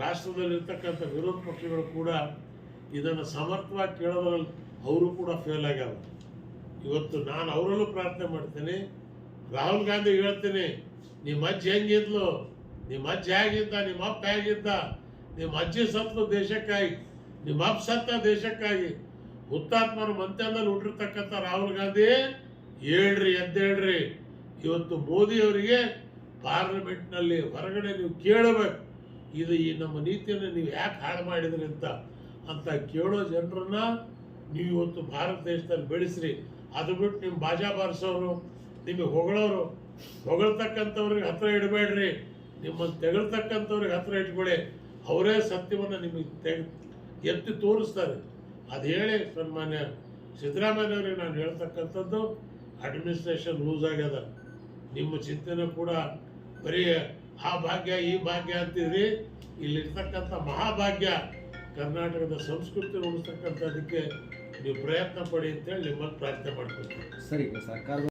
ರಾಷ್ಟ್ರದಲ್ಲಿರ್ತಕ್ಕಂಥ ವಿರೋಧ ಪಕ್ಷಗಳು ಕೂಡ ಇದನ್ನು ಸಮರ್ಥವಾಗಿ ಕೇಳೋದ್ರಲ್ಲಿ ಅವರು ಕೂಡ ಫೇಲ್ ಆಗ್ಯಾವ. ಇವತ್ತು ನಾನು ಅವರಲ್ಲೂ ಪ್ರಾರ್ಥನೆ ಮಾಡ್ತೀನಿ. ರಾಹುಲ್ ಗಾಂಧಿ ಹೇಳ್ತೀನಿ, ನಿಮ್ಮ ಅಜ್ಜಿ ಹೆಂಗಿದ್ಲು? ನಿಮ್ಮ ಅಜ್ಜಿ ಹೇಗಿದ್ದ? ನಿಮ್ಮ ಅಪ್ಪ ಹೇಗಿದ್ದ? ನಿಮ್ಮ ಅಜ್ಜಿ ಸತ್ತು ದೇಶಕ್ಕಾಗಿ, ನಿಮ್ಮ ಅಪ್ಪ ಸತ್ತ ದೇಶಕ್ಕಾಗಿ ಹುತಾತ್ಮರ ಮಂತ್ಯದಲ್ಲಿ ಹುಟ್ಟಿರ್ತಕ್ಕಂಥ ರಾಹುಲ್ ಗಾಂಧಿ, ಹೇಳ್ರಿ, ಎದ್ದೇಳ್ರಿ. ಇವತ್ತು ಮೋದಿಯವರಿಗೆ ಪಾರ್ಲಿಮೆಂಟ್ನಲ್ಲಿ ಹೊರಗಡೆ ನೀವು ಕೇಳಬೇಕು. ಇದು ಈ ನಮ್ಮ ನೀತಿಯನ್ನು ನೀವು ಯಾಕೆ ಹಾಳು ಮಾಡಿದ್ರಿ ಅಂತ ಅಂತ ಕೇಳೋ ಜನರನ್ನ ನೀವು ಇವತ್ತು ಭಾರತ ದೇಶದಲ್ಲಿ ಬೆಳೆಸ್ರಿ. ಅದು ಬಿಟ್ಟು ನಿಮ್ಮ ಬಾಜಾ ಬಾರಿಸೋರು, ನಿಮಗೆ ಹೊಗಳೋರು, ಹೊಗಳ್ತಕ್ಕಂಥವ್ರಿಗೆ ಹತ್ರ ಇಡಬೇಡ್ರಿ. ನಿಮ್ಮನ್ನು ತೆಗಳ್ತಕ್ಕಂಥವ್ರಿಗೆ ಹತ್ರ ಇಟ್ಕೊಳ್ಳಿ. ಅವರೇ ಸತ್ಯವನ್ನು ನಿಮಗೆ ತೆಗ್, ಎತ್ತಿ ತೋರಿಸ್ತಾರೆ. ಅದು ಹೇಳಿ ಸನ್ಮಾನ್ಯ ಸಿದ್ದರಾಮಯ್ಯವ್ರಿಗೆ ನಾನು ಹೇಳ್ತಕ್ಕಂಥದ್ದು, ಅಡ್ಮಿನಿಸ್ಟ್ರೇಷನ್ ಲೂಸ್ ಆಗ್ಯದ. ನಿಮ್ಮ ಚಿಂತನೆ ಕೂಡ ಬರೀ ಆ ಭಾಗ್ಯ, ಈ ಭಾಗ್ಯ ಅಂತಿದ್ರಿ. ಇಲ್ಲಿರ್ತಕ್ಕಂಥ ಮಹಾಭಾಗ್ಯ ಕರ್ನಾಟಕದ ಸಂಸ್ಕೃತಿ ಉಳಿಸ್ತಕ್ಕಂಥದಕ್ಕೆ ನೀವು ಪ್ರಯತ್ನ ಪಡಿ ಅಂತೇಳಿ ನಿಮ್ಮನ್ನು ಪ್ರಾರ್ಥನೆ ಮಾಡ್ತೀನಿ ಸರಿ, ಸರ್ಕಾರದ